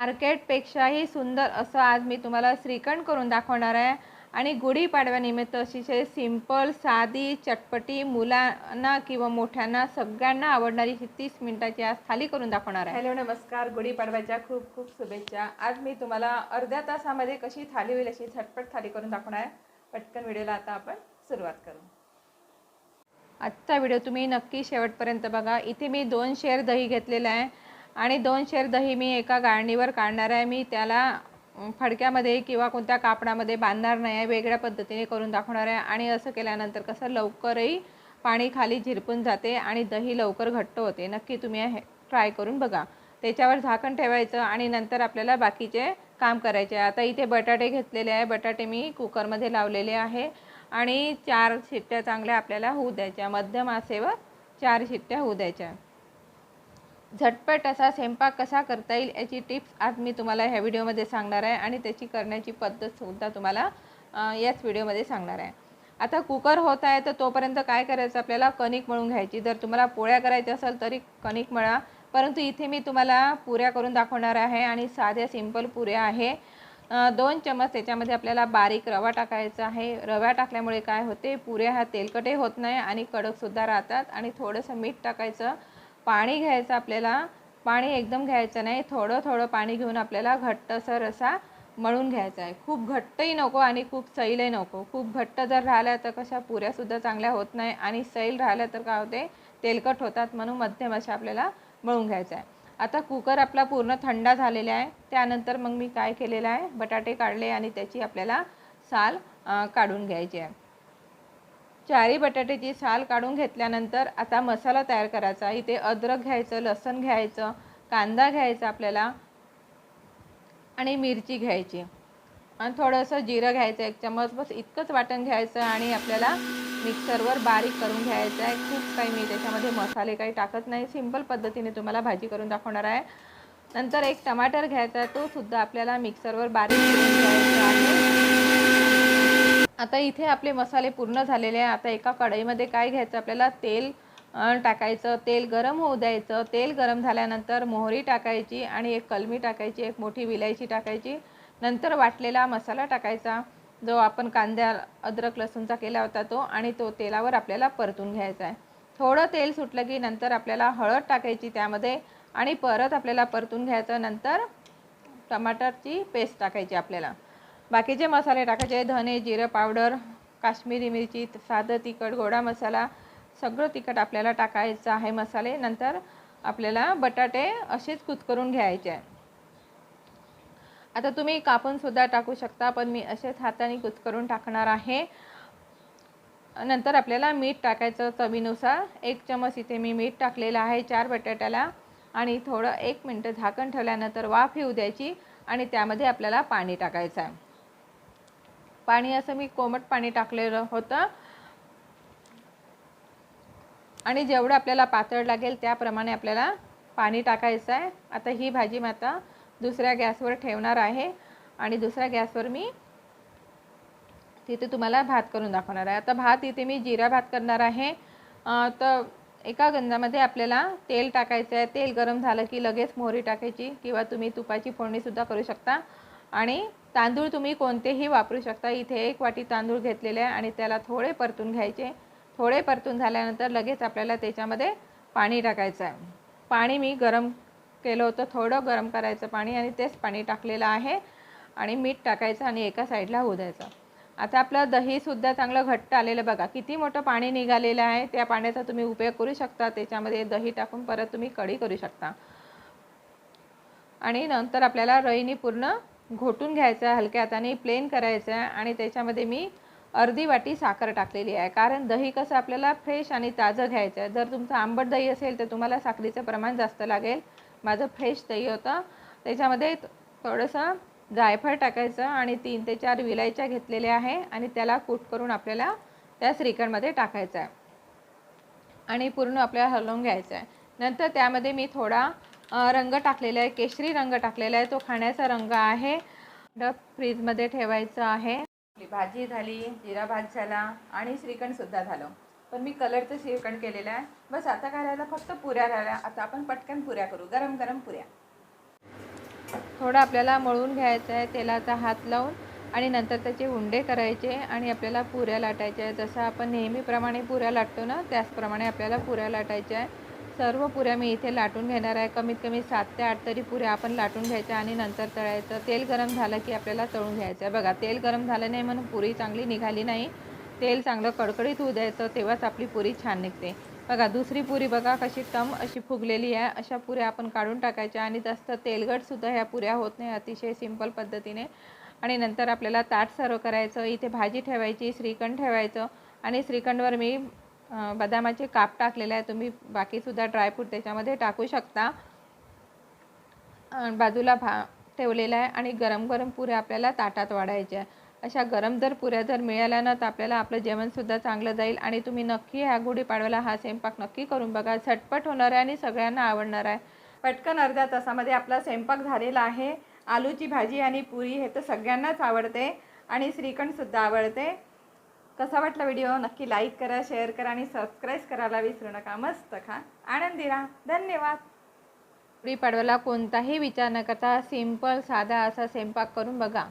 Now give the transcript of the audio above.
मार्केटपेक्षाही सुंदर असं आज मी तुम्हाला श्रीखंड करून दाखवणार आहे. आणि गुढीपाडव्यानिमित्त अतिशय सिंपल साधी चटपटी मुलांना किंवा मोठ्यांना सगळ्यांना आवडणारी ही तीस मिनिटाची आज थाली करून दाखवणार आहे. हॅलो नमस्कार. गुढीपाडव्याच्या खूप खूप शुभेच्छा. आज मी तुम्हाला अर्ध्या तासामध्ये कशी थाली होईल अशी झटपट थाली करून दाखवणार आहे. पटकन व्हिडिओला आता आपण सुरुवात करू. आजचा व्हिडिओ तुम्ही नक्की शेवटपर्यंत बघा. इथे मी दोन शेर दही घेतलेलं आहे. आणि दोन शेर दही मी एका गाळणीवर काढणार आहे. मी त्याला फडक्यामध्ये किंवा कोणत्या कापडामध्ये बांधणार नाही आहे. वेगळ्या पद्धतीने करून दाखवणार आहे. आणि असं केल्यानंतर कसं लवकरही पाणी खाली झिरपून जाते आणि दही लवकर घट्ट होते. नक्की तुम्ही हे ट्राय करून बघा. त्याच्यावर झाकण ठेवायचं आणि नंतर आपल्याला बाकीचे काम करायचे आता इथे बटाटे घेतलेले आहे. बटाटे मी कुकरमध्ये लावलेले आहे. आणि चार शिट्ट्या चांगल्या आपल्याला होऊ द्यायच्या. मध्यम आसेवर चार शिट्ट्या होऊ द्यायच्या. झटपट असा स्वयंपाक कसा करता येईल याची टिप्स आज मी तुम्हाला ह्या व्हिडिओमध्ये सांगणार आहे आणि त्याची करण्याची पद्धतसुद्धा तुम्हाला याच व्हिडिओमध्ये सांगणार आहे. आता कुकर होत आहे तर तोपर्यंत काय करायचं आपल्याला? कणिक मळून घ्यायची. जर तुम्हाला पोळ्या करायच्या असेल तरी कणिक मळा. परंतु इथे मी तुम्हाला पुऱ्या करून दाखवणार आहे आणि साध्या सिंपल पुऱ्या आहे. दोन चमच त्याच्यामध्ये आपल्याला बारीक रवा टाकायचा आहे. रवा टाकल्यामुळे काय होते? पुऱ्या ह्या तेलकटे होत नाही आणि कडकसुद्धा राहतात आणि थोडंसं मीठ टाकायचं. पाणी घ्यायचं आपल्याला पाणी एकदम घ्यायचं नाही. थोडं थोडं पाणी घेऊन आपल्याला घट्टसर असा मळून घ्यायचा आहे. खूप घट्टही नको आणि खूप सैलही नको. खूप घट्ट जर राहिल्या तर कशा पुऱ्यासुद्धा चांगल्या होत नाही आणि सैल राहिल्या तर काय होते? तेलकट होतात म्हणून मध्यम अशा आपल्याला मळून घ्यायचं आहे. आता कुकर आपला पूर्ण थंड झालेला आहे. त्यानंतर मग मी काय केलेलं आहे? बटाटे काढले आणि त्याची आपल्याला साल काढून घ्यायची आहे. चारी बटाट्याची साल काढून घेतल्यानंतर आता मसाला तयार करायचा. इथे अद्रक घ्यायचं लसण घ्यायचं कांदा घ्यायचा आपल्याला आणि मिरची घ्यायची. आणि थोडंसं जिरं घ्यायचं एक चमच बस इतकंच वाटण घ्यायचं आणि आपल्याला मिक्सरवर बारीक करून घ्यायचं आहे. खूप काही मी त्याच्यामध्ये मसाले काही टाकत नाही. सिंपल पद्धतीने तुम्हाला भाजी करून दाखवणार आहे. नंतर एक टमाटर घ्यायचा आहे. तो सुद्धा आपल्याला मिक्सरवर बारीक करून घ्यायचा आहे. आता इथे आपले मसाले पूर्ण झालेले आहे. आता एका कढईमध्ये काय घ्यायचं? आपल्याला तेल टाकायचं. तेल गरम होऊ द्यायचं. तेल गरम झाल्यानंतर मोहरी टाकायची आणि एक कलमी टाकायची एक मोठी विलायची टाकायची. नंतर वाटलेला मसाला टाकायचा जो आपण कांद्या अद्रक लसूणचा केला होता तो आणि तो तेलावर आपल्याला परतून घ्यायचा आहे. थोडं तेल सुटलं की नंतर आपल्याला हळद टाकायची त्यामध्ये आणि परत आपल्याला परतून घ्यायचं. नंतर टमाटरची पेस्ट टाकायची आपल्याला. बाकीचे मसाले टाकायचे धने जिरं पावडर काश्मीरी मिरची साधं तिखट गोडा मसाला सगळं तिखट आपल्याला टाकायचं आहे मसाले. नंतर आपल्याला बटाटे असेच कुतकरून घ्यायचे आहे. आता तुम्ही कापूनसुद्धा टाकू शकता पण मी असेच हाताने कुतकरून टाकणार आहे. नंतर आपल्याला मीठ टाकायचं चवीनुसार. एक चमच इथे मी मीठ टाकलेलं आहे चार बटाट्याला. आणि थोडं एक मिनटं झाकण ठेवल्यानंतर वाफ येऊ द्यायची आणि त्यामध्ये आपल्याला पाणी टाकायचं आहे. पाणी असं मी कोमट पाणी टाकलेलं होतं. आणि जेवढं आपल्याला पातळ लागेल त्याप्रमाणे आपल्याला पाणी टाकायचं आहे. आता ही भाजी मी आता दुसऱ्या गॅसवर ठेवणार आहे. आणि दुसऱ्या गॅसवर मी तिथे तुम्हाला भात करून दाखवणार आहे. आता भात इथे मी जिरा भात करणार आहे. तर एका गंजामध्ये आपल्याला तेल टाकायचं आहे. तेल गरम झालं की लगेच मोहरी टाकायची किंवा तुम्ही तुपाची फोडणीसुद्धा करू शकता. आणि तांदूळ तुम्ही कोणतेही वापरू शकता. इथे एक वाटी तांदूळ घेतलेले आहे आणि त्याला थोडे परतून घ्यायचे. थोडे परतून झाल्यानंतर लगेच आपल्याला त्याच्यामध्ये पाणी टाकायचं आहे. पाणी मी गरम केलं होतं. थोडं गरम करायचं पाणी आणि तेच पाणी टाकलेलं आहे आणि मीठ टाकायचं आणि एका साईडला होऊ द्यायचं. आता आपलं दहीसुद्धा चांगलं घट्ट आलेलं बघा किती मोठं पाणी निघालेलं आहे. त्या पाण्याचा तुम्ही उपयोग करू शकता. त्याच्यामध्ये दही टाकून परत तुम्ही कढी करू शकता. आणि नंतर आपल्याला रईनी पूर्ण घोटून घ्यायचं आहे हलक्या हाताने प्लेन करायचं आहे आणि त्याच्यामध्ये मी अर्धी वाटी साखर टाकलेली आहे. कारण दही कसं आपल्याला फ्रेश आणि ताजं घ्यायचं. आहे जर तुमचं आंबट दही असेल तर तुम्हाला साखरेचं प्रमाण जास्त लागेल. माझं फ्रेश दही होतं. त्याच्यामध्ये थोडंसं जायफळ टाकायचं आणि तीन ते चार विलायच्या घेतलेल्या आहे आणि त्याला कूट करून आपल्याला त्या श्रीखंडमध्ये टाकायचं आहे. आणि पूर्ण आपल्याला हलवून घ्यायचं आहे. नंतर त्यामध्ये मी थोडा रंग टाकलेला आहे. केशरी रंग टाकलेला आहे. तो खाण्याचा रंग आहे. डब फ्रीजमध्ये ठेवायचं आहे. आपली भाजी झाली जिरा भात झाला आणि श्रीखंडसुद्धा झालं. पण मी कलरचं श्रीखंड केलेलं आहे. बस आता काय फक्त पुऱ्या राहिल्या आता आपण पटकन पुऱ्या करू. गरम गरम पुऱ्या. थोडं आपल्याला मळून घ्यायचं आहे. तेलाचा हात लावून आणि नंतर त्याचे उंडे करायचे आणि आपल्याला पुऱ्या लाटायच्या आहे जसं आपण नेहमीप्रमाणे पुऱ्या लाटतो ना त्याचप्रमाणे आपल्याला पुऱ्या लाटायच्या आहे सर्व पुऱ्या मी इथे लाटून घेणार आहे. कमीत कमी सात ते आठ तरी पुऱ्या आपण लाटून घ्यायच्या आणि नंतर तळायचं. तेल गरम झालं की आपल्याला तळून घ्यायचं. आहे बघा तेल गरम झालं नाही म्हणून पुरी चांगली निघाली नाही. तेल चांगलं कडकडीत होऊ द्यायचं तेव्हाच आपली पुरी छान निघते. बघा दुसरी पुरी बघा कशी तम अशी फुगलेली आहे. अशा पुऱ्या आपण काढून टाकायच्या आणि जास्त तेलगटसुद्धा ह्या पुऱ्या होत नाही अतिशय सिंपल पद्धतीने. आणि नंतर आपल्याला ताट सर्व करायचं. इथे भाजी ठेवायची श्रीखंड ठेवायचं. आणि श्रीखंडवर मी बदामाचे काप टाकलेले आहे. तुम्ही बाकीसुद्धा ड्रायफ्रूट त्याच्यामध्ये टाकू शकता. बाजूला भा ठेवलेला आहे आणि गरम गरम पुऱ्या आपल्याला ताटात वाढायच्या आहे अशा गरम जर पुऱ्या जर मिळाल्या ना तर आपल्याला आपलं जेवणसुद्धा चांगलं जाईल आणि तुम्ही नक्की ह्या गुढीपाडव्याला हा स्वयंपाक नक्की करून बघा. झटपट होणार आहे आणि सगळ्यांना आवडणार आहे. पटकन अर्ध्या तासामध्ये आपला स्वयंपाक झालेला आहे. आलूची भाजी आणि पुरी हे तर सगळ्यांनाच आवडते आणि श्रीखंडसुद्धा आवडते. कसा वाटला व्हिडिओ नक्की लाईक करा शेअर करा आणि सबस्क्राईब करायला विसरू नका. मस्त खा. आनंदी राहा. धन्यवाद. गुढीपाडव्याला कोणताही विचार न करता सिंपल साधा असा स्वयंपाक करून बघा.